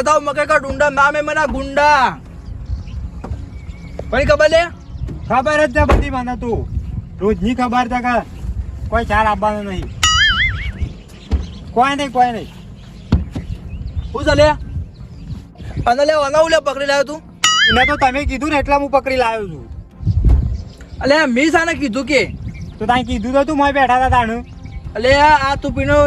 रोज खाता हूँ मकई का डूंडा नाम है मेरा गुंडा भाई खबर ले ખબર જ છે બધી મને તું રોજની ખબર છે કે કોઈ ચાર આપવાનો નહીં કોઈ નહીં કોઈ નહીં હું ચાલે અને લે અનાઉ લે પકડી લાવ્યો તું એને તો તમે કીધું ને એટલે હું પકડી લાવ્યો છું અલે મી સાને કીધું કે તો તાઈ કીધું તો તું મોય બેઠા હતા તાણું અલે આ તું પીનો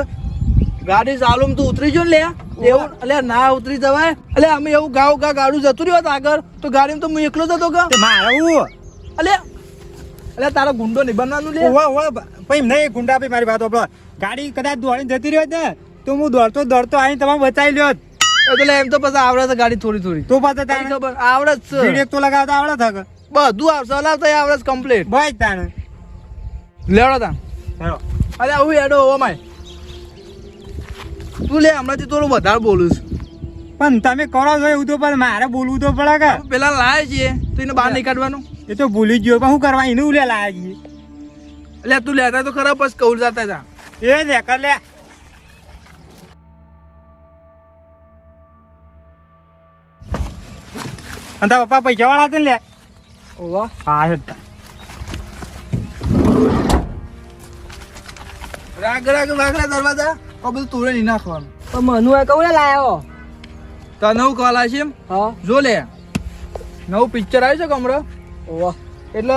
ગાડી ચાલુ તું ઉતરી જો ને લે એવું અલ્યા ના ઉતરી જવાય. અલે અમે એવું ગાવ ગા ગાડું જતું રહ્યો આગળ તો ગાડીમાં તો હું એકલો જતો ગા મારે અલે અલે તારો ગુંડો નહીં બનવાનું લે ઓવા ઓવા પછી નહીં ગુંડા ભાઈ મારી વાત આપણો ગાડી કદાચ દોડીને જતી રહ્યો ને તો હું દોડતો દોડતો આવીને તમારે બચાવી લ્યો એટલે એમ તો પછી આવડે છે ગાડી થોડી થોડી. તો પાછા તારી ખબર આવડે જ છે. બ્રેક તો લગાવતા આવડે થક બધું આવશે હલાવતા આવડે કમ્પ્લીટ ભાઈ તાણે. લેવડો તા અરે આવું એડો ઓ માય. તું લે હમણાંથી થોડું વધારે બોલું છું. પણ તમે કરો છો એવું તો પણ મારે બોલવું તો પડે કે? પેલા લાવે છીએ તો એને બહાર નહીં કાઢવાનું એ તો ભૂલી ગયો પણ શું કરવા એને ઉલે લાયા છીએ. એટલે તું લેતા તો ખરા પછી કઉલ જતા હતા એ ને કર લે. અને તારા પપ્પા પૈસા વાળા હતા ને લે? ઓવા. હા હતા. રાગ રાગ વાગડા દરવાજા? આ બધું તોડે નહીં નાખવાનું. પણ મનુ એ કઉને લાયો? તને નવું કોલા છે એમ? હા. જો લે. નવું પિક્ચર આવ્યું છે કમરો. ઓવા એટલે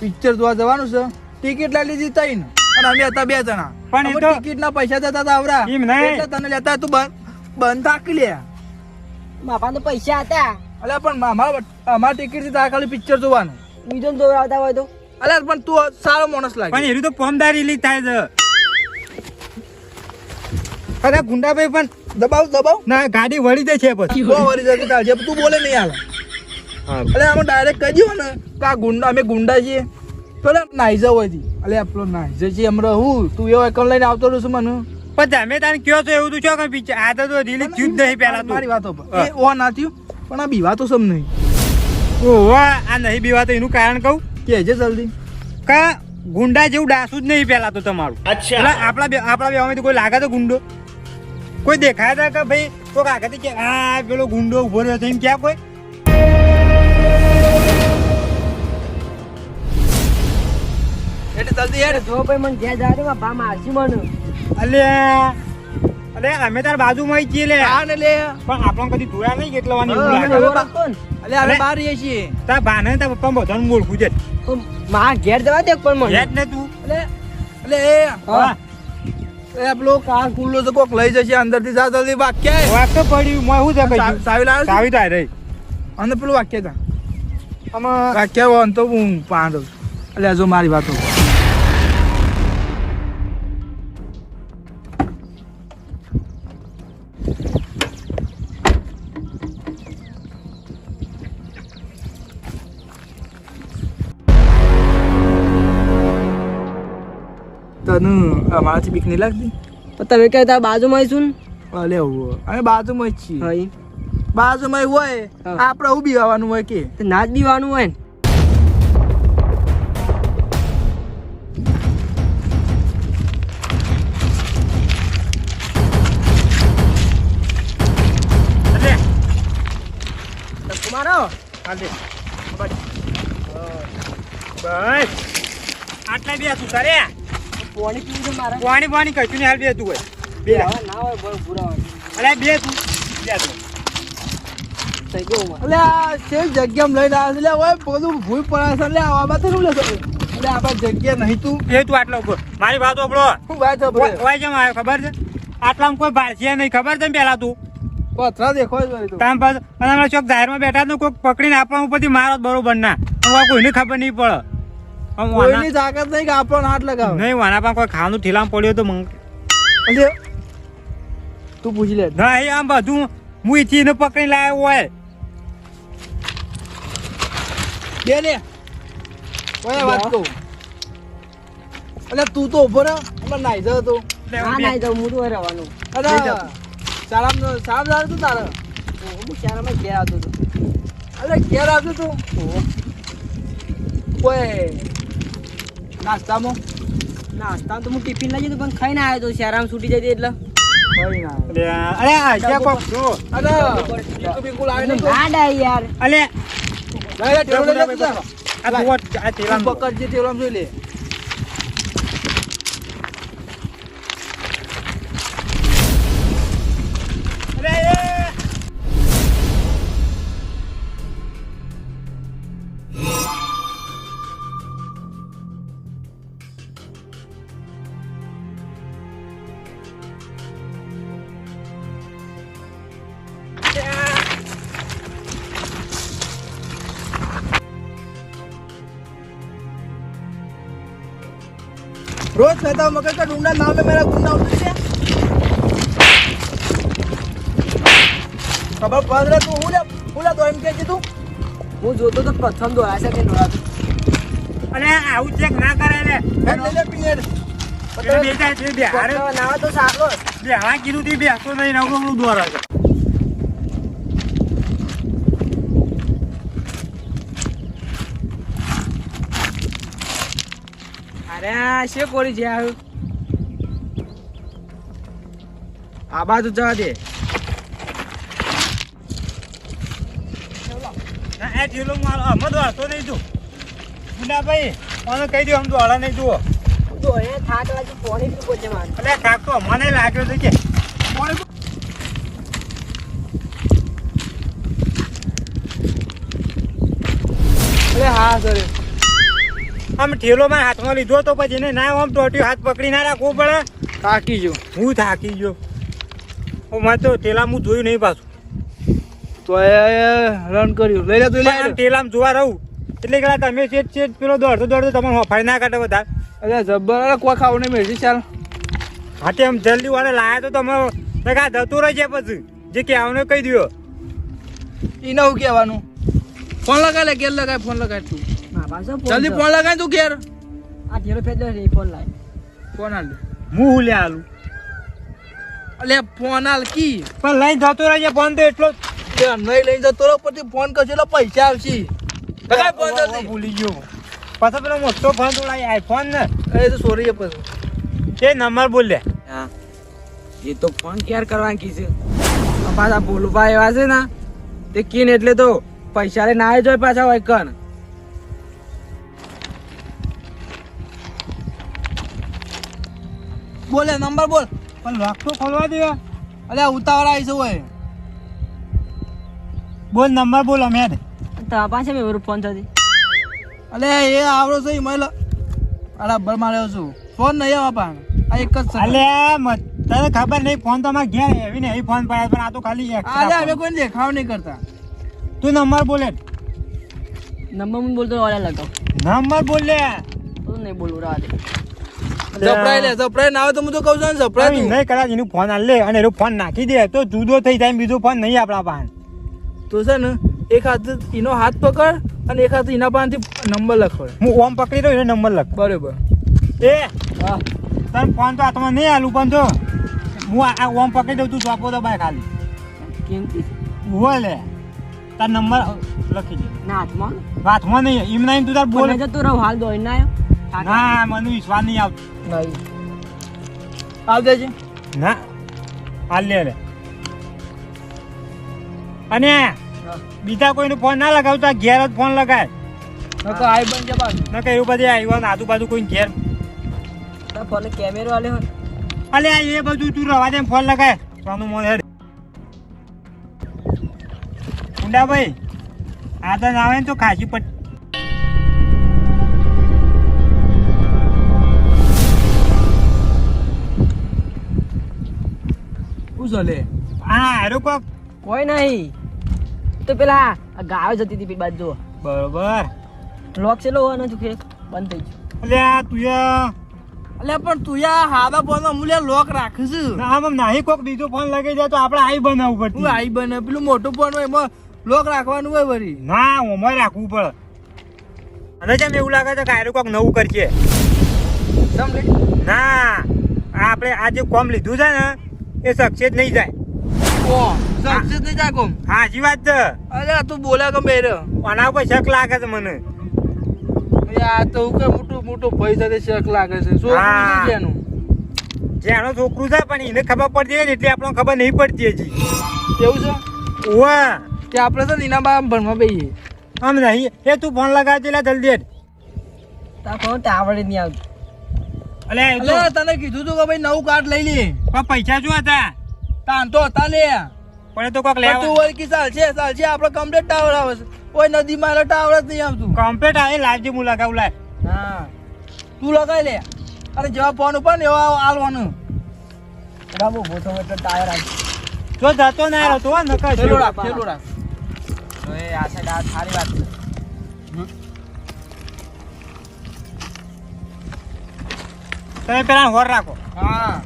પિક્ચર જોવા જવાનું છે. ટિકિટ લઈ લીધી ત્રણ અને અમે હતા બે જણા. પણ એ તો- ટિકિટ ના પૈસા જતા હતા આવરા. એમ નહીં. એટલે તને લેતા તું બંધ. બંધ થાકી લે. માપા તો પૈસા હતા. અલ્યા પણ મામા અમાર ટિકિટથી તારે ખાલી પિક્ચર જોવાનું. બીજો જોવા આવતા હોય તો? અલ્યા પણ તું સારો માણસ લાગે. પણ એની તો પોમદારી લીક થાય છે. અરે ગુંડાભાઈ પણ દબાવ દબાવ? ના ગાડી વળી જાય છે પછી. બહુ વરી જતી છે તું બોલે નહીં હાલ. અલે આમાં ડાયરેક્ટ કહી દો ને કે આ ગુંડા અમે ગુંડા છીએ. પેલા નાઈઝા હોય છે અલે આપણો નાઈઝો છે હમણાં હું. તું એવો એકમ લઈને આવતો રહું છું મને. પણ તમે તને કયો છો એવું તું છો કે પિક્ચર આ તો રિલીઝ થયું જ નહીં પહેલા મારી વાતો પર. એ ઓ ના થયું પણ આ બીવા તો સમ નહીં. ઓહો આ નહીં બીવા તો એનું કારણ કહું? કે જે જલ્દી. કા ગુંડા જેવું ડાસું જ નહીં પહેલા તો તમારું. અચ્છા. આપણા આપણા બે તો કોઈ લાગે તો ગુંડો. કોઈ દેખાય તા કે ભાઈ તો આગળ કે આ પેલો ગુંડો ઊભો રહ્યો છે. એમ ક્યાં કોઈ? એટલે જલ્દી યાર જો ભાઈ મને ઘેર જાય તો બા મારસી મને. અલે અલે અમે તાર બાજુમાં જ છીએ લે. આ ને લે. પણ આપણને કદી જોયા નહીં કેટલા વાની હા, એવું લાગે. અલે અમે અલે. બહાર રહીએ છીએ. તાર પપ્પા બધાને ઓળખું છે. માં ઘેર જવા દે પણ મને. હેડ ને તું. અલે અલે હા. એ પેલો કાર ખુલ્લો તો કોક લઈ જશે અંદરથી જા જલ્દી વાક્ય વાત તો પડ્યું મોય છે સાવી લાવે સાવી થાય રહી. અને પેલું વાક્ય તા. આમાં વાક્ય હોય તો હું પાંચ એટલે જો મારી વાતો. તને અમારાથી બીક નહીં લાગતી? પણ તમે કહેતા બાજુમાં છું અલે એવું અમે બાજુમાં જ છીએ. હા બાજુમાં હોય આપણે હું બીવાનું હોય કે. ના જ બીવાનું હોય ને. મારો હાલે બસ. આટલા બે તું તારે પાણી પીવું છે મારે. પાણી પાણી કશું નહીં હાલ બે તું હોય. બે. ના હોય બહુ હોય. અરે બે તું. બે તું. આટલો મારી વાત ખબર છે? આટલામાં કોઈ ભાળશે નહીં ખબર છે ને પેલા તું? પથરા દેખો જ વળી તામ પાસ અને ચોક જાહેરમાં બેઠા તો કોઈ પકડીને આપવા ઉપરથી મારો બરોબર ના. કોઈને ખબર નહીં પડે. કોઈની તાકાત નહીં કે આપણને હાથ લગાવ. નહીં વાના પણ કોઈ ખાવાનું ઠેલામ પડ્યો તો મંગ અલે તું પૂછી લે. નહીં આમ બધું હું ઈથી એને પકડી લાવ્યો હોય. બે લે. ઓય વાત કહું? અલે તું તો ઊભો રહે. અમે નાઈ જતો તો. ના નાઈ જાઉં હું તો રહેવાનું. અરે સારામ સારામ સારું તું તારે? હું શહેરમાં ઘેર આવતો હતો. અરે ઘેર આવતો તું? કોઈ નાસ્તામાં? નાસ્તા તો હું ટિફિન લઈ જતો પણ ખાઈને આવ્યો તો શહેરમાં છૂટી જતી એટલે. અરે આ- યાર रोज कहता हूँ मगर का ढूंढा नाम है मेरा गुंडा उतर गया ખબર પડ રે તું હું લે હું લે તો એમ કે છે તું હું જોતો તો પ્રથમ દોડા છે કે દોડા અલે આવું ચેક ના કરે લે હેડ લઈ લે પિંગેડ પેલો બે જાય છે, બે હારે નાવા તો સારો બે હા કીધું તી બે હાથો નહીં નવરો નવરો અરે આ શું કોરી છે આ? આ બાજુ જવા દે. ના, એ મારો અમે દોડતો નહીં તું. મુન્ના ભાઈ મને કહી દો આમ દોડા નહીં જુઓ. તો એ થાક લાગી પોણી પીવો છે મારે. કાક તો મને લાગ્યો છે કે. અરે હા સર આમ ઠેલો માં હાથમાં લીધો તો પછી એને ના આમ ટોટ્યું હાથ પકડી ના રાખવું પડે. થાકી જો હું થાકી ગયો. હું તો ઠેલા હું જોયું નહીં પાછું. તો એ રન કર્યું. લઈ લે તું પણ આમ જોવા રહું. એટલે કે તમે છે છે પેલો દોડતો દોડતો તમને હોફાડી ના કાઢે બધા. અરે જબર કોઈ ખાવું નહીં મેળવી ચાલ. હાથે આમ જલ્દી વાળે લાયા તો તમે નકા જતું રહી છે પછી. જે કહેવાનું કહી દો એને હું કહેવાનું. ફોન લગાડે કે લગાય ફોન લગાય તું. હા જલ્દી ફોન લગાય તું ઘેર. આ ઘેરો ફેર રે ફોન લાય. ફોન હાલ હું હું લે આલું? અલે ફોન હાલ કી. પણ લઈ જતો રહે ફોન તો એટલો નહીં લઈ જતો રહો પછી ફોન કરશે એટલે પૈસા આવશે. લગાય ફોન જલ્દી. ભૂલી ગયો. પાછો પેલો મોટો ફોન તો લાવી આઈફોન ને. એ તો સોરી છે પછી. એ નંબર બોલ લે. હા. એ તો ફોન કેર કરવાની કીધું આ પાછા ભોલુભા એવા છે ને તે કીન એટલે તો પૈસા લે ના જોય પાછા હોય કણ. બોલે નંબર બોલ. પણ લોક તો ખોલવા દે. અલે ઉતાવળ આવી છે હોય બોલ નંબર બોલ અમે તારા પાસે મેં ફોન થતી અલે એ આવડો છે મહિલા બરાબર માર્યો છું. ફોન નહીં આવવા પણ. આ એક જ છે. અલે તને ખબર નહીં ફોન તો અમારે ઘેર એવી ને એવી ફોન પડ્યા પણ આ તો ખાલી અલે હવે કોઈ દેખાવ નહીં કરતા. તું નંબર બોલે. નંબર બોલતો વાળા લગાવ. નંબર બોલ. લે તું નહીં બોલું રાહ જપરાય લે ના આવે તો હું તો કહું છું ને જપરાય નહીં તું. કદાચ એનું ફોન આલે અને એનો ફોન નાખી દે. તો જુદો થઈ જાય બીજો ફોન નહીં આપણા પાસે તો છે ને એક હાથ એનો હાથ પકડ અને એક હાથ એના પાસેથી નંબર લખવાડ હું ઓમ પકડી દઉં એનો નંબર લખ. બરોબર. એ હા તને ફોન તો હાથમાં નહીં આલું પણ તો હું આ ઓમ પકડી દઉં તું ચોપો તો ભાઈ ખાલી. કિંમતી ઊભો તાર નંબર લખી દે. ના હાથમાં? હાથમાં નહીં એમ નહીં તું તાર બોલ. બોલે જતો રહો હાલ દોઈ ના આવ્યો. ના મને વિશ્વાસ નહીં આવતો. નહીં. આવ દેજે ના. હાલ લે લે. અને બીજા કોઈનો ફોન ના લગાવતા ઘેર જ ફોન લગાય. નકો આઈ બન છે પાછું. ન કે એવું બધે આવ્યો ને આજુબાજુ કોઈ ઘેર. ફોને કેમેરો આલે હોય. અલે આ એ બધું તું રવા દે ફોન લગાય. સોનું મોન હેડ. ભાઈ આ તો ના આવે ને તો ખાસી પટ ચાલે હા હારું કોક. કોઈ નહીં. તો પેલા આ ગાયો જતી હતી પેલી બાજુ. બરોબર. લોક છે લો હોવાનો છું કે બંધ થઈ ગયું. અલે આ તું યા. અલે પણ તું યા હાદા ફોન અમૂલ્ય લોક રાખીશ ના આમ નાહી કોક બીજો ફોન લાગી જાય તો આપણે આઈ બનાવવું હું તું આઈ બને પેલું મોટું ફોન હોય એમાં લોક રાખવાનું હોય વરી ના ઓમાં રાખવું પડે. અને જેમ એવું લાગે છે કે આયરું કોક નવું કરીએ? સમજે? ના આ આપણે આ જે કોમ લીધું છે ને એ સક્સેસ નહીં જાય. ઓ સક્સેસ નહીં જાય કોમ? હાજી વાત છે. અરે તું બોલે ગમે રે આના ઉપર શક લાગે છે મને. આ તો કે મોટું મોટું પૈસા સાથે શક લાગે છે. શું હા. એનું જેનો? છોકરું છે પણ એને ખબર પડતી હોય ને એટલે આપણને ખબર નહીં પડતી હજી. એવું છે? ઓવા કે આપણે તો નીના બા ભણવા બેહીએ. આમ નહીં. એ તું ફોન લગાવજે જલ્દી તા ફોન ટાવડે નહીં આવતું. અલે તને કીધું તું કે ભાઈ નવું કાર્ડ લઈ લે. પણ પૈસા શું હતા? તાન તો હતા લે. પણ તો કોક લેવા તું વળી ચાલ છે ચાલ છે આપણો કમ્પ્લીટ ટાવર આવે છે. કોઈ નદી માં ટાવર જ નહીં આવતું કમ્પ્લીટ આવે લાવજે હું લગાવ લાય. હા. તું લગાઈ લે. અરે જેવા ફોન ઉપર ને એવા આલવાનું. રામો મોટો મોટો ટાયર આવી જો જતો ના રહ્યો તો નકર. રાખ તો એ આ સાઈડ આ સારી વાત તમે પેલા હોર રાખો. હા.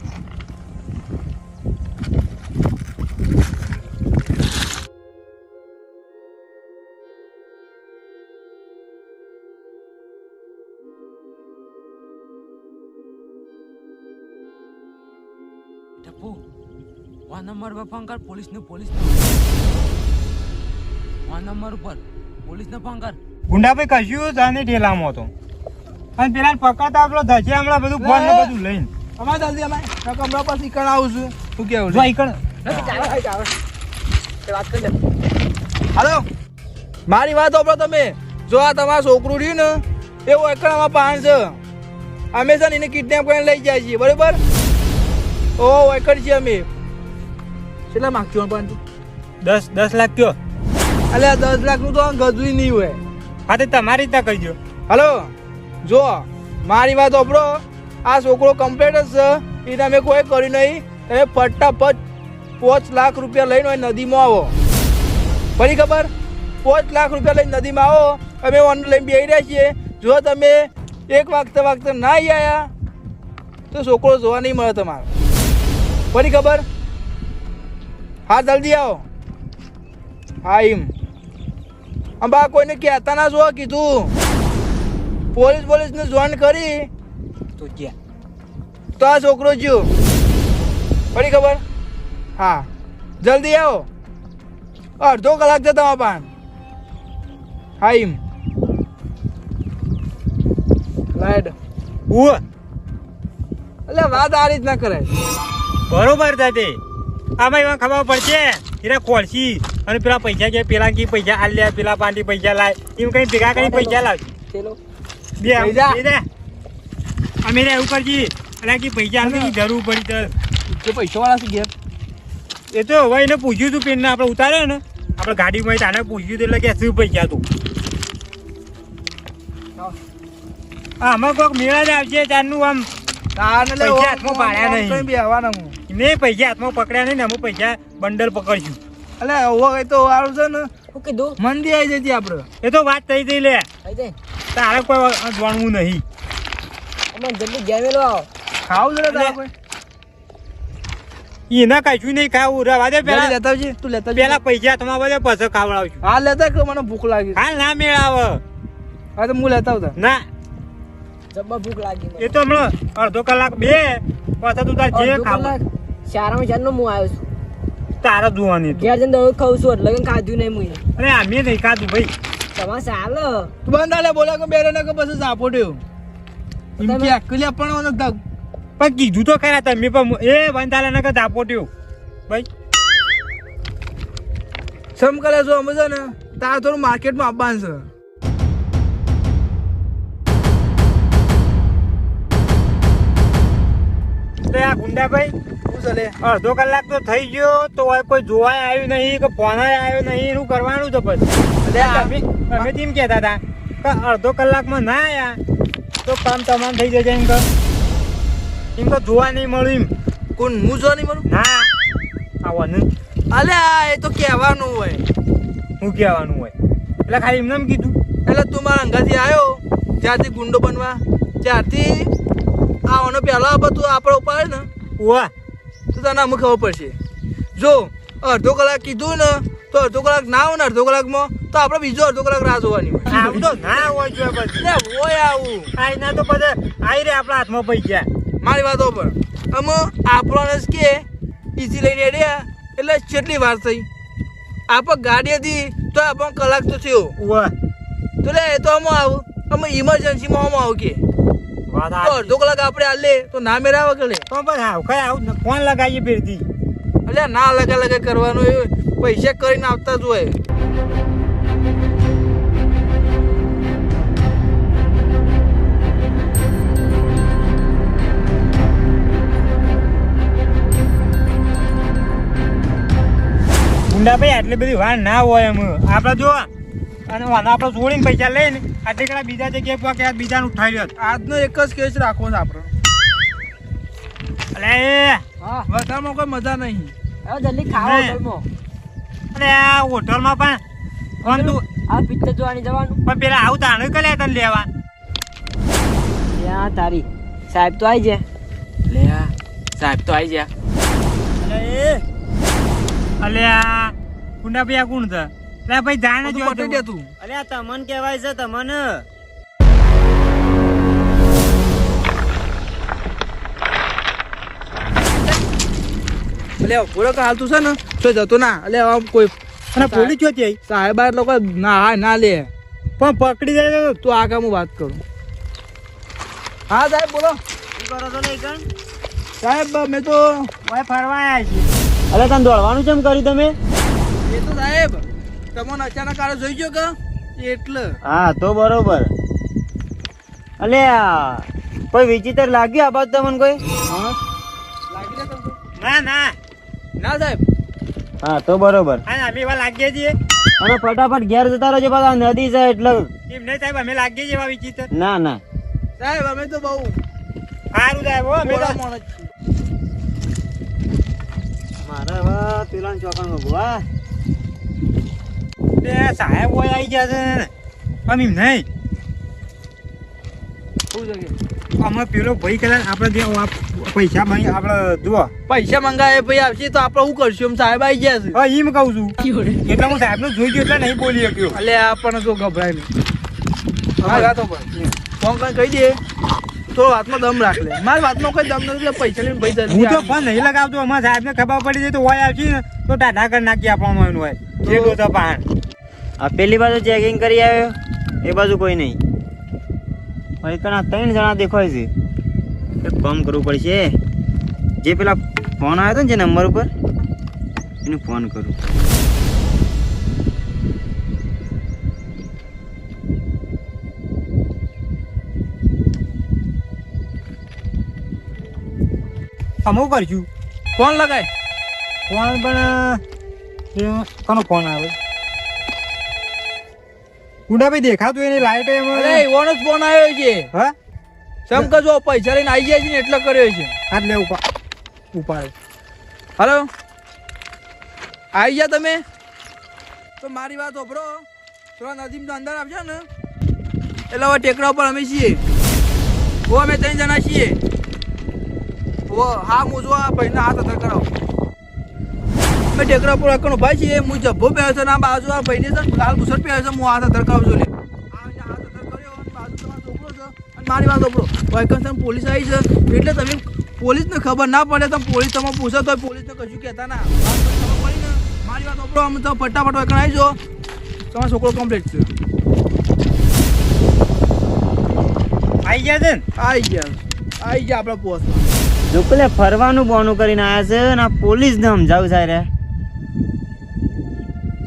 ટપ્પુ આ નંબર પર ફોન કર પોલીસને પોલીસ આ નંબર ઉપર પોલીસને ફોન કર. ગુંડાભાઈ કશું જ નહીં હતો. તો અને પેલા પકડતા આપણો ધસે હમણાં બધું ફોન ને બધું લઈને. અમારે જલ્દી અમે કમરા પર ઈકણ આવું છું. શું કેવું જો ઈકણ. વાત કરી હાલો. મારી વાત સાંભળો તમે. જો આ તમારું છોકરું રહ્યું ને એવું એકડામાં પાણ છે. અમે છે ને એને કિડનેપ કરીને લઈ જાય છીએ બરોબર? ઓ એકડ છીએ અમે. કેટલા માગજો પણ દસ દસ લાખ કયો અલ્યા દસ લાખનું તો ગજવી નહીં હોય. હા તે તમારી રીતે કરજો. હલો. જો, મારી વાત ઓપરો આ છોકરો કમ્પ્લેટ જ છે. એને અમે કોઈ કર્યું નહીં. તમે ફટાફટ પાંચ લાખ રૂપિયા લઈને નદીમાં આવો. ફરી ખબર? પાંચ લાખ રૂપિયા લઈને નદીમાં આવો. અમે ઓન લઈને બેસી રહ્યા છીએ. જો તમે એક વાગતા વાગતા ના આવ્યા તો છોકરો જોવા નહીં મળે તમારે. ફરી ખબર? હા, જલ્દી આવો. હા, એમ. અંબા કોઈને કહેતા ના જોવા કીધું. પોલીસ પોલીસને જોઈન કરી તો જ્યાં તો આ છોકરો જ્યો પડી ખબર? હા. જલ્દી આવો. અડધો કલાક છે તમારા પાન હા એમ લાઈટ. ઉ એટલે વાત આ રીત ના કરાય બરોબર દાદી આમાં એમાં ખબર પડશે. એના ખોલશી. અને પેલા પૈસા કે પેલા કી પૈસા આ લે પેલા પાંડી પૈસા લાય. એમ કઈ ભેગા કરી પૈસા લાવ ચલો બે દે. અમે રે એવું કરજી અને પૈસા આલવાની જરૂર પડી તો જે પૈસા વાળા છે ઘેર? એ તો હવે એને પૂછ્યું તું પેન આપણે ઉતાર્યો ને આપણે ગાડીમાં તાને પૂછ્યું તું એટલે કે શું પૈસા તું. આમાં કોઈક મેળા જ આવશે તારનું આમ તારને લે પૈસા હાથમાં પાડ્યા નહીં. મેં પૈસા હાથમાં પકડ્યા નહીં ને અમે પૈસા બંડલ પકડશું. એટલે હવે તો વાળું છે ને. શું કીધું. મંદી આવી જતી આપણે એ તો વાત થઈ ગઈ લે. થઈ જાય તારે કોઈ જાણવું નહીં. અમે જલ્દી ગેમેલો આવો. ખાવું ને તારે કોઈ? એના કશું નહીં ખાવું. રવા દે પેલા લેતા આવજે તું લેતા. પેલા પૈસા તમારા બધે પછી ખાવડાવજો. હા લેતા કે મને ભૂખ લાગી. હા ના મેળાવ. હા તો હું લેતા આવતા. ના. જબ્બા ભૂખ લાગી એ તો હમણાં અડધો કલાક બે પાછા તું તાર જે ખાવું. શાળામાં જાનનો હું આવ્યો છું. તારે જોવાની. ઘેર જઈને દવા ખાઉં છું એટલે ખાધું નહીં મુએ અરે અમે નહીં ખાધું ભાઈ. તમારે ચાલે. તું બંધ આલે બોલે કે બેરે કે પછી ઝાપોટ્યો એમ કે અકલી આપવાનો ધગ પણ કીધું તો ખરા તમે પણ એ બંધાલે ને કે દાપોટ્યો ભાઈ. સમ કરે છો અમે છે ને તાર થોડું માર્કેટમાં આપવાનું છે. ગુંડાભાઈ શું ચાલે અડધો કલાક તો થઈ ગયો તો કોઈ જોવાય આવ્યું નહીં કે ફોન આવ્યો નહીં એનું કરવાનું છે પછી? અમે તેમ કહેતા હતા કે અડધો કલાકમાં ના આયા તો કામ તમામ થઈ જશે એમ તો એમ તો જોવા નહીં મળ્યું એમ. કોણ હું જોવા નહીં મળું? હા આવવાનું. અલે આ એ તો કહેવાનું હોય. હું કહેવાનું હોય. એટલે ખાલી એમને એમ કીધું. એટલે તું મારા અંગાથી આવ્યો જ્યારથી ગુંડો બનવા ત્યારથી આવવાનો પહેલો આ બધું આપણે ઉપાડે ને વાહ તો તને અમુક ખબર પડશે. જો અડધો કલાક કીધું ને તો અડધો કલાક ના આવો ને અડધો કલાકમાં તો આપણે બીજો અડધો કલાક રાહ જોવાની હોય. આવું તો ના હોય જોઈએ પછી. હોય આવું. આ ના તો પછી આવી રે આપણા હાથમાં પૈસા. મારી વાતો પર. અમે આપણને કે ઈસી લઈને રેડ્યા એટલે કેટલી વાર થઈ? આપણે ગાડી હતી તો આપણને કલાક તો થયો. તો લે એ તો અમે આવું. અમે ઇમરજન્સીમાં અમે આવું કે. અડધો કલાક આપણે હાલે તો ના મેળાવે ગળે તો પણ આવ કઈ આવું ન- ફોન લગાવીએ ફેરથી. એટલે ના લગા લગા કરવાનું એ પૈસા કરીને આવતા જ હોય. ગુંડા ભાઈ આટલી બધી વાર ના હોય એમ. આપણે જો અને વાના આપણે છોડીને પૈસા લઈને આટલી કડા બીજા જગ્યાએ પહોંચે આ બીજાનું ઉઠાઈ લ્યો. આજનો એક જ કેસ રાખવો છે આપણે. અલે એ. હા. વધારમાં કોઈ મજા નહીં. હવે જલ્દી ખાઓ નહીં. હોટલમાં. આ હોટલમાં પણ ફોન તું? આ પિક્ચર જોવાની જવાનું. પણ પેલા આવું તાણે કરે તને લેવા. ત્યાં તારી. સાહેબ તો આવી ગયા. લે આ. સાહેબ તો આવી ગયા. અલે એ કુંડા આ ભાઈ આ કોણ છે? લે ભાઈ જાણે જો પટી દે તું. અલ્યા આ તમન કહેવાય છે તમન. અલ્યા પૂરો કે હાલતું છે ને? તો જતો ના. એટલે આમ કોઈ અને પોલીસ જો આવી સાહેબ આ લોકો ના હા ના લે. પણ પકડી જાય તો તો આગળ હું વાત કરું. હા સાહેબ બોલો. શું કરો છો સાહેબ મેં તો ઓય ફરવા આવ્યા છીએ. અરે તને દોડવાનું કેમ કર્યું તમે? એ તો સાહેબ તમને અચાનક આરો જોઈ ગયો કે? એટલે. હા તો બરોબર. અલે આ કોઈ વિચિત્ર લાગ્યું આ બાજુ તમને કોઈ? લાગી લે તમને? ના ના. ના સાહેબ. હા તો બરોબર. હા અમે એવા લાગીએ છીએ. અને ફટાફટ ઘેર જતા રહેજો પાછા નદી છે એટલે એમ નહીં સાહેબ અમે લાગીએ છીએ એવા વિચિત્ર. ના ના. સાહેબ અમે તો બહુ સારું સાહેબ હો અમે તો. મારા વા પેલા ચોકણ ભગવા તે સાહેબ હોય આવી ગયા છે. આમ એમ નહીં. અમે પેલો ભાઈ કદાચ આપણે જે પૈસા માંગી આપણે જુઓ. પૈસા મંગાવે ભાઈ આવશે તો આપણે શું કરશું? એમ સાહેબ આવી ગયા છે. હા એમ કહું છું. એટલે હું સાહેબનું જોઈ ગયો એટલે નહીં બોલી શક્યો. એટલે આપણને તો ગભરાય નહીં. હા. તો પણ. ફોન કહી દે. થોડો વાતમાં દમ રાખ લે. મારી વાતમાં કોઈ દમ નથી એટલે પૈસા લઈને ભાઈ જલ્દી હું તો ફોન નહીં લગાવતો અમારા સાહેબને ખબર પડી જાય તો હોય આવશે ને તો ટાટા કરી નાખી આપવામાં આવ્યું હોય. જે તો પાણ. આ પેલી બાજુ ચેકિંગ કરી આવ્યો એ બાજુ કોઈ નહીં. ભાઈ કણા ત્રણ જણા દેખાય છે. એક કામ કરવું પડશે. જે પેલા ફોન આવ્યો હતો ને જે નંબર ઉપર એને ફોન કરું. અમે કરશું ફોન લગાય. ફોન પણ કોનો ફોન આવે? ગુંડાભાઈ દેખાતું એની લાઈટ અરે એમાં એવાનો જ ફોન આવ્યો છે. હા? સમ કે જો પૈસા લઈને આવી ગયા છે ને એટલે કર્યો છે. હાથ લે ઉપા ઉપાડે. હલો? આવી ગયા તમે? તો મારી વાત ઓભરો થોડા નદીમ તો અંદર આવજો ને. એટલે હવે ટેકરા ઉપર અમે છીએ. ઓ અમે ત્રણ જણા છીએ. હા હું જો આ ભાઈને હાથ કરાવો. અમે ટેકરા પર અકણ ભાઈ છીએ હું જબ્બો પહેર્યો છે ને બાજુ આ ભાઈને છે લાલ બુસટ પહેર્યો છે હું હાથ અધર કરાવું છું લે. છે મારી વાત ઓભરો વાયકન્સન પોલીસ આવી છે એટલે તમે પોલીસને ખબર ના પડે તો પોલીસ તમે પૂછો તો પોલીસને કશું કહેતા ના. મારી વાત ઓભરો અમે તો ફટાફટ વાયકણ આવી જો તમારો છોકરો કમ્પ્લીટ છે. આવી ગયા છે ને? આવી ગયા આવી ગયા આપણા પોસ્ટમાં. જો પેલે ફરવાનું બોનું કરીને આવ્યા છે અને આ પોલીસને સમજાવું સાહેબ રે.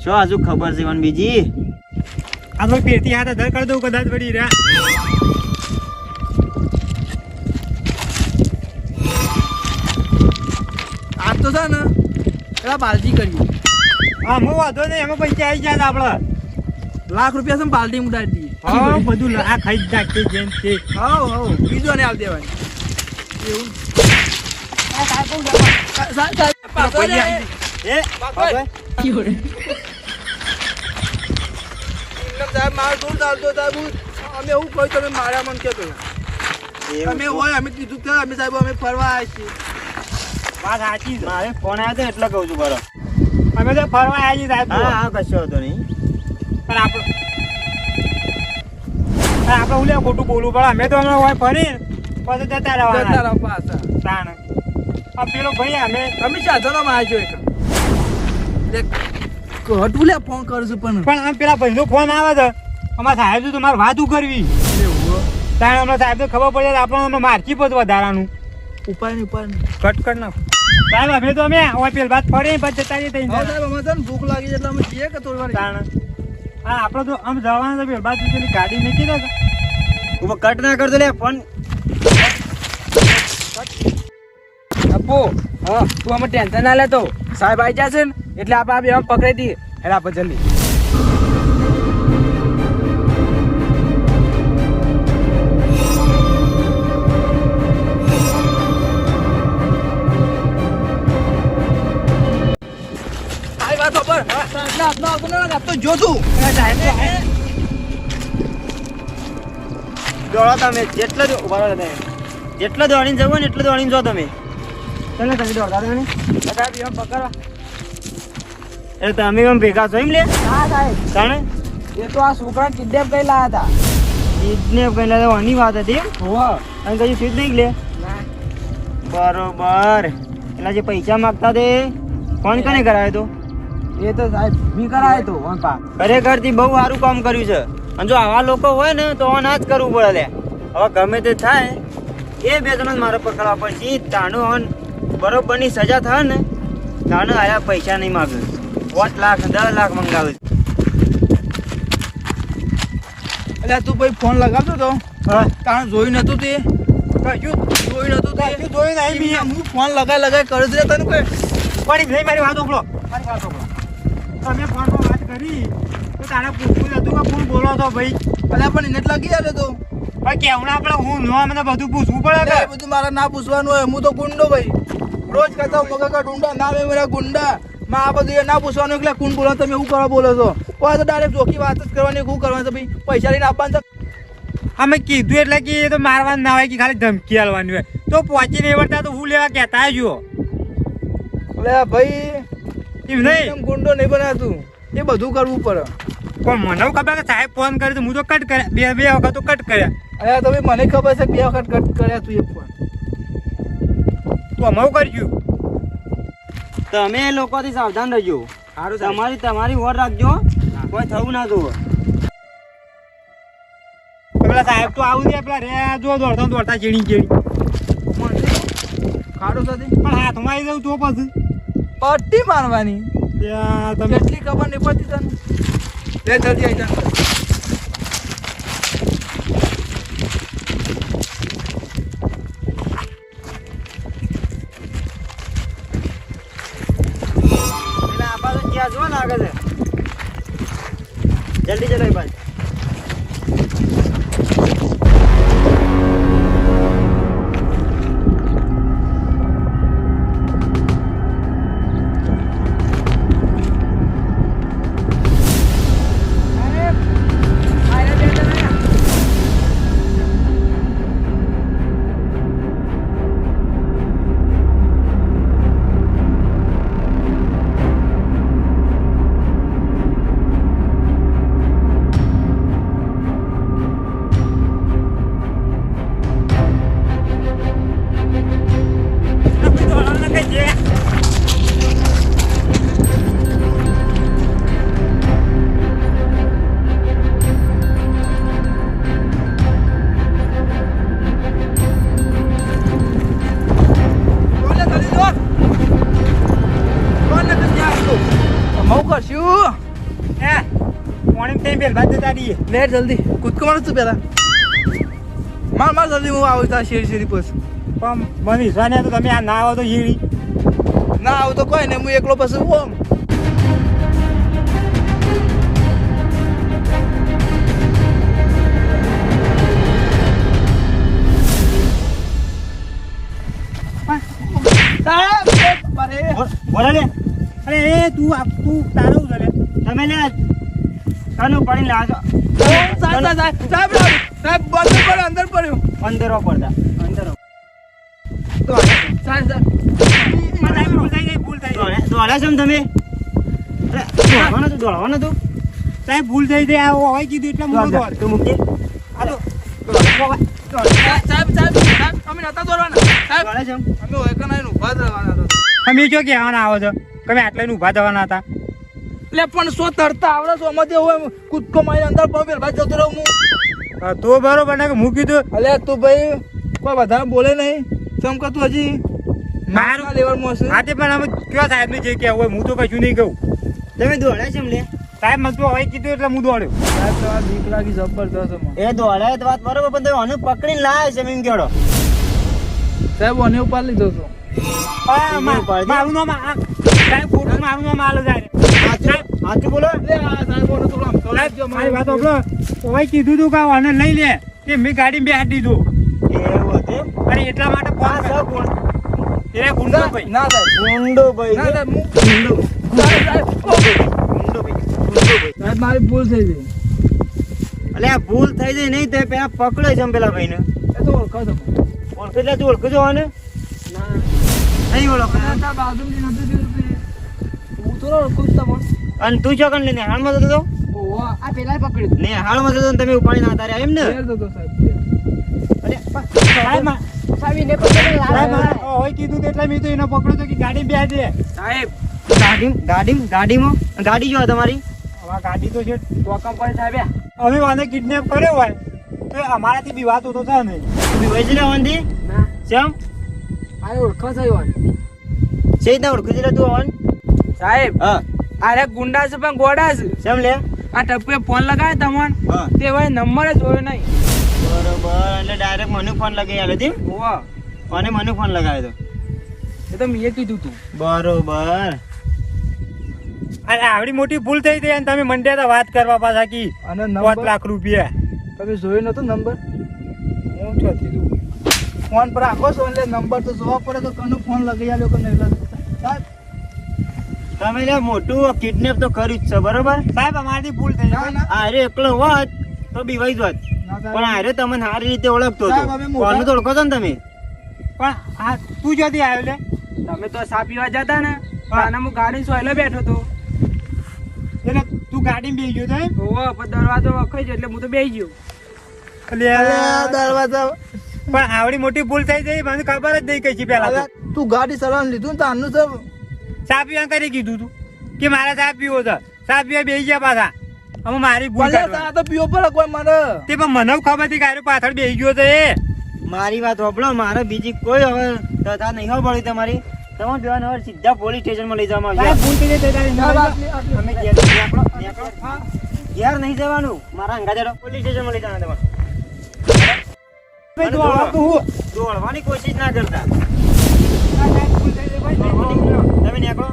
શું હજુ ખબર છે કોણ બીજી? આ તો પેટી હાથ અધર કરી દઉં કદાચ પડી રહ્યા આ તો છે ને પેલા બાલટી કર્યું. હા હું વાંધો નહીં એમાં પૈસા આવી જાય છે આપણે. લાખ રૂપિયા છે ને બાલટી ઉડાડી દઈએ હા બધું લાખ આ ખાઈ જ નાખીએ જેમ તે હા હા બીજો ને આવી દેવાની. હું- અમે એવું કહ્યું તમે માર્યા મને કે અમે હોય અમે કીધું કે અમે સાહેબ અમે ફરવા આવ્યા છીએ વાત સાચી મારે ફોન આવ્યો હતો એટલે કહું છું બરો અમે તો ફરવા આવ્યા છીએ સાહેબ હા હા કશો હતો નહીં પણ આપણે પણ આપણે ઉલે ખોટું બોલવું પડે અમે તો અમે હોય ફરી પછી જતા જતા રહેવાના રહો પાછા તાણ. આ પેલો ભાઈ અમે અમે સાધનો માં આવ્યો એક? હટવું લે ફોન કરશું પણ. પણ આમ પેલા ભાઈનો ફોન આવે છે. અમારા સાહેબ તો મારે વાત કરવી તાણ હમણાં સાહેબ ખબર પડે તો આપણને હમણાં મારકી પદ વધારાનું. ઉપાય નહીં ઉપાય નહીં કટ કર નાખ. સાહેબ અમે તો અમે ઓય પેલ બાદ ફરી પછી જતા જઈએ તઈ હવે સાહેબ અમે તો ભૂખ લાગી એટલે અમે જઈએ કે થોડી વાર? તાણ. હા આપણે તો આમ જવાના તો પેલ બાદ ગાડી નીકળી દો કટ ના કરતો લે ફોન અપ્પુ હા તું અમે ટેન્શન ના લેતો સાહેબ આવી જશે ને એટલે આપણે આ બે પકડી દઈએ. એટલે આપણે જલ્દી. તમે જેટલો જેટલો દોડીને જવું ને એટલું દોડીને જો તમે. ચાલો તમે દોડતા તમે એમ તમે ભેગા છો એમ લે. હા સાહેબ. તાણે? એ તો આ છોકરા કિડનેપ કરી લાયા હતા. કિડનેપ પહેલા તો આની વાત હતી હોવા. અને કઈ સીધ નહીં લે. બરોબર. એટલે જે પૈસા માંગતા તે ફોન કને કરાયો તો? એ તો સાહેબ મી કરાય તો વન ખરેખરથી બહુ સારું કામ કર્યું છે. અને જો આવા લોકો હોય ને તો ના જ કરવું પડે લે. હવે ગમે તે થાય એ બે જણા મારે પકડવા પડશે તાણું બરોબરની સજા થાય ને તાને આયા પૈસા નહીં માગે. પાંચ લાખ દસ લાખ મંગાવે એટલે તું ભાઈ ફોન લગાવતો તો? તાણ જોયું નતું તે? કશું જોયું નતું તે? જોયું નહીં હું ફોન લગાઈ લગાઈ કરી દે તને કોઈ પડી નહીં મારી વાત ઓકળો મારી વાત ઓકળો તમે ફોનમાં વાત કરી તો તારે પૂછવું હતું કે કોણ બોલો છો ભાઈ? અલ્યા પણ એને જ લાગી આલે તો. ભાઈ કેવું આપણે હું નો મને બધું પૂછવું પડે બધું મારે ના પૂછવાનું હોય હું તો ગુંડો ભાઈ. રોજ કહેતા મગા ગુંડા ના એ મારા ગુંડા. માં આ બધું ના પૂછવાનું એટલે કોણ બોલો? તમે શું કરવા બોલો છો? કોઈ તો ડાયરેક્ટ જોખી વાત જ કરવાની શું કરવાનું? છે ભાઈ પૈસા લઈને આપવાનું છે અમે કીધું એટલે કે એ તો મારવાનું ના હોય કે ખાલી ધમકી આલવાની હોય. તો પહોંચી નહીં વળતા તો હું લેવા કહેતા જો એટલે ભાઈ નહીં? ગુંડો નહીં બનાતું. એ બધું કરવું પડે. પણ મને ખબર કે સાહેબ ફોન કર્યો તો હું તો કટ કર્યા. બે બે વખત તો કટ કર્યા. અરે તો મને ખબર છે બે વખત કટ કર્યા તું એ ફોન તો અમારું કરજો તમે લોકોથી સાવધાન રહેજો. સારું તમારી તમારી ઓર રાખજો. કોઈ થવું ના જોવો પેલા સાહેબ તો આવું દે પેલા રે જો દોડતા દોડતા ચીણી ચીણી. ખાડો સાથે પણ હાથમાં આવી જવું તો પછી. પટ્ટી મારવાની. ત્યાં તમે કેટલી ખબર નહીં પડતી તને? જલ્દી આવી જા. છે જલ્દી બાદ જતા રહીએ લે જલ્દી. કૂદકો મારું તું પેલા માર માર જલ્દી હું આવું ત્યાં શેરી શેરી પછી પણ મને વિશ્વાસ તો તમે આ ના આવો તો હીડી ના આવું તો કોઈ ને હું એકલો પછી હું આમ અરે બોલો લે અરે. એ તું તું તારું તમે લે કાનું પડી લાગો સાહેબ સાહેબ સાહેબ બંધ પડ્યો અંદર પડ્યો. અંદરો પડતા અંદરો. ભૂલ થઈ ગઈ ભૂલ થઈ ગઈ. દોડ્યા દોડ્યા છો ને તમે? અરે, દોડવાનું તું દોડવાનું તું. સાહેબ ભૂલ થઈ ગઈ આ હોય કીધું એટલે દોડ તું મૂકજે આ તો સાહેબ સાહેબ સાહેબ અમે સાહેબ દોડે છે? એમ? અમે હોય કે નહીં ઊભા જ રહેવાના તમે કયો કહેવાના આવો છો? તમે આટલા ઊભા ઊભા થવાના હતા. એટલે પણ શું તરતા આવડે છો? આમાંથી હોય કૂદકો મારી અંદર પણ ભાઈ જતો રહું હું. હા, તો બરોબર ને કે હું કીધું અલ્યા તું ભાઈ કોઈ વધારે બોલે નહીં. ચમ કે તું હજી? મારું- લેવલ છે આજે પણ અમે કયો સાહેબ ને જે કે હોય હું તો કશું નહીં કહું. તમે દોડ્યા છે લે. સાહેબ મને તો હવે કીધું એટલે હું દોડ્યો. સાહેબ તો બીક લાગી જબરદસ્ત એ દોડ્યા તો વાત બરોબર પણ તમે અનુ પકડીને લાયા છે એમ કેડો. સાહેબ ઓને ઉપર લીધો છો. આ મા- ઉપાડી દે. મારું નામ આ- સાહેબ ખોટું મારું નામ આલો જાય સાચું બોલો? મારી વાત મારી સાંભળો. કીધું તું કે આને લઈ લે કે મેં ગાડી દીધું. એવું હતું? અને એટલા માટે ફોન કર્યો. સબ એ ગુંડો ભાઈ. ના સાહેબ ગુંડો ભાઈ. ના સાહેબ હું સાહેબ સાહેબ ઓ, ગુંડો ભાઈ. ગુંડો ભાઈ. સાહેબ મારી ભૂલ થઈ ગઈ. એટલે આ ભૂલ થઈ જાય નહીં તો પેલા પકડે છે પેલા ભાઈને. એ તો ઓળખો તમે ઓળખે એટલે તું ઓળખું છો આને? ના. નહીં ઓળખો. ના સાહેબ બાજુથી નતું જોયું તે. હું થોડો ઓળખું અને તું છો કણ લઈને હાલમાં જતો હતો? આ પેલા પકડ્યું ને હાલમાં જતો ને તમે ઉપાડીને આવતા તારે એમ ને? ઘેર સાહેબ અરે સાહેબ મા- સાહેબ, કીધું તો એટલે મેં તો એને પકડ્યો તો કે ગાડી બેહાડી દે સાહેબ. ગાડી ગાડી ગાડીમાં? ગાડી જો તમારી? હવે ગાડી તો છે અમે વાને કિડનેપ કર્યો હોય. તો અમારાથી બી વાત તો થાય નહીં વેચી લેવાની ના ચમ? આ ઓળખો છો છે રીતના ઓળખું છે તું આવન? સાહેબ. હા. અરે ગુંડા છે પણ ગોડા છે. ચમ લે? આ ટપુએ ફોન લગાવ્યો તમને. તે ભાઈ નંબર જ જોયો નહીં. બરોબર એટલે ડાયરેક્ટ મને ફોન લગાવી આલ્યો તેમ? હોવા. અને મને ફોન લગાવ્યો એ તો મેં કીધું તું. બરોબર. અરે આવડી મોટી ભૂલ થઈ ગઈ અને તમે મંડ્યા હતા વાત કરવા પાછા કી. અને પાંચ લાખ રૂપિયા. તમે જોયો નતો નંબર? હું છો કીધું. ફોન પર આખો છો એટલે નંબર તો જોવા પડે તો કનો ફોન લગાવી આલ્યો કે નહીં લગાવ્યો. તમે લે મોટું કિડનેપ તો કર્યું જ છે બરોબર? સાહેબ અમારી ભૂલ થઈ ના અરે એકલો હોત તો બીવાઈ જ હોત. પણ અરે તમે તમને સારી રીતે ઓળખતો હતો. કોનું તો ઓળખો છો ને તમે? પણ આ તું જ્યાંથી આવ્યો લે? તમે તો સા પીવા જતા ને? અને હું ગાડી સોયલો બેઠો તો? એટલે તું ગાડી બેસી ગયો તો એમ? પણ દરવાજો વખાઈ ગયો એટલે હું તો બેસી ગયો. દરવાજા. પણ આવડી મોટી ભૂલ થઈ જઈ મને ખબર જ નહીં કઈ છે પેલા તું ગાડી ચલાવવાનું લીધું ને તો આનું તો પીવા કરી કીધું તું? કે મારે સાપ પીવો છે. સાપીઓ બેસી ગયા પાછા. અમે મારી ભૂલ તો પીવો પડે કોઈ મને. તે પણ મને ખબર હતી કે પાછળ બેસી ગયો છે એ. મારી વાત સાંભળો મારે બીજી કોઈ હવે તથા નહીં પડી તમારી. તમારે બેવાને હવે સીધા પોલીસ સ્ટેશનમાં લઈ જવામાં આવશે ભૂલ થઈ અમે ઘેર નહીં જવાનું. મારા અંગા જડો પોલીસ સ્ટેશનમાં લઈ જવાના તમારે. દોડવાની કોશિશ ના કરતા. તમે નીકળો.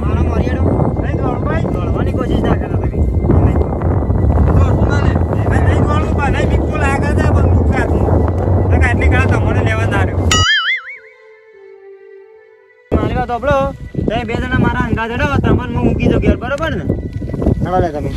મારા મર્યાદો નહીં દોડો, ભાઈ. દોડવાની કોશિશ ના કરતા તમે. તો બે જણા મારા અંગા જડો તમને હું મૂકી દઉં ઘેર બરોબર ને? લે તમે.